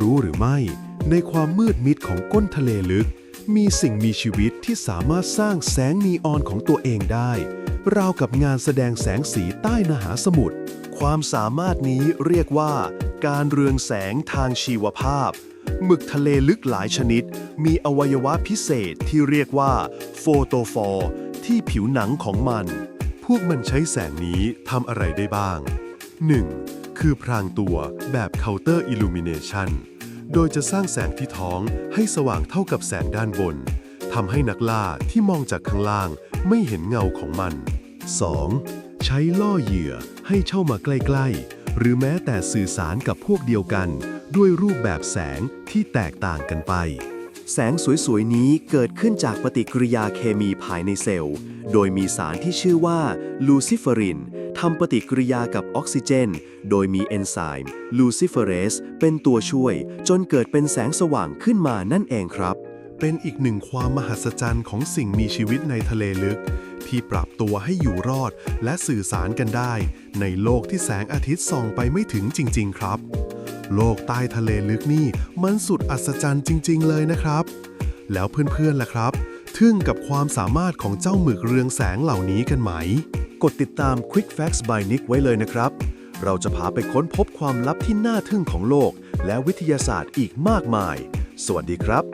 รู้หรือไม่ ในความมืดมิดของก้นทะเลลึก มีสิ่งมีชีวิตที่สามารถสร้างแสงนีออนของตัวเองได้ ราวกับงานแสดงแสงสีใต้มหาสมุทรความสามารถนี้เรียกว่า การเรืองแสงทางชีวภาพ หมึกทะเลลึกหลายชนิด มีอวัยวะพิเศษที่เรียกว่าโฟโตฟอร์ที่ผิวหนังของมัน พวกมันใช้แสงนี้ทำอะไรได้บ้าง 1. คือพรางตัวแบบเคาน์เตอร์อิลูมิเนชันโดยจะสร้างแสงที่ท้องให้สว่างเท่ากับแสงด้านบนทำให้นักล่าที่มองจากข้างล่างไม่เห็นเงาของมัน 2. ใช้ล่อเหยื่อให้เข้ามาใกล้ ๆ หรือแม้แต่สื่อสารกับพวกเดียวกัน ด้วยรูปแบบแสงที่แตกต่างกันไป แสงสวย ๆ นี้เกิดขึ้นจากปฏิกิริยาเคมีภายในเซลล์ โดยมีสารที่ชื่อว่าลูซิเฟอริน ทำปฏิกิริยากับออกซิเจน โดยมีเอนไซม์ลูซิเฟเรสเป็นตัวช่วย จนเกิดเป็นแสงสว่างขึ้นมานั่นเองครับ เป็นอีกหนึ่งความมหัศจรรย์ของสิ่งมีชีวิตในทะเลลึก ที่ปรับตัวให้อยู่รอดและสื่อสารกันได้ ในโลกที่แสงอาทิตย์ส่องไปไม่ถึงจริง ๆ ครับ โลกใต้ทะเลลึกนี่มันสุดอัศจรรย์จริง ๆ เลยนะครับ แล้วเพื่อนๆล่ะครับ ทึ่งกับความสามารถของเจ้าหมึกเรืองแสงเหล่านี้กันไหม กดติดตาม Quick Facts by Nick ไว้เลยนะครับ เราจะพาไปค้นพบความลับที่น่าทึ่งของโลก และวิทยาศาสตร์อีกมากมาย สวัสดีครับ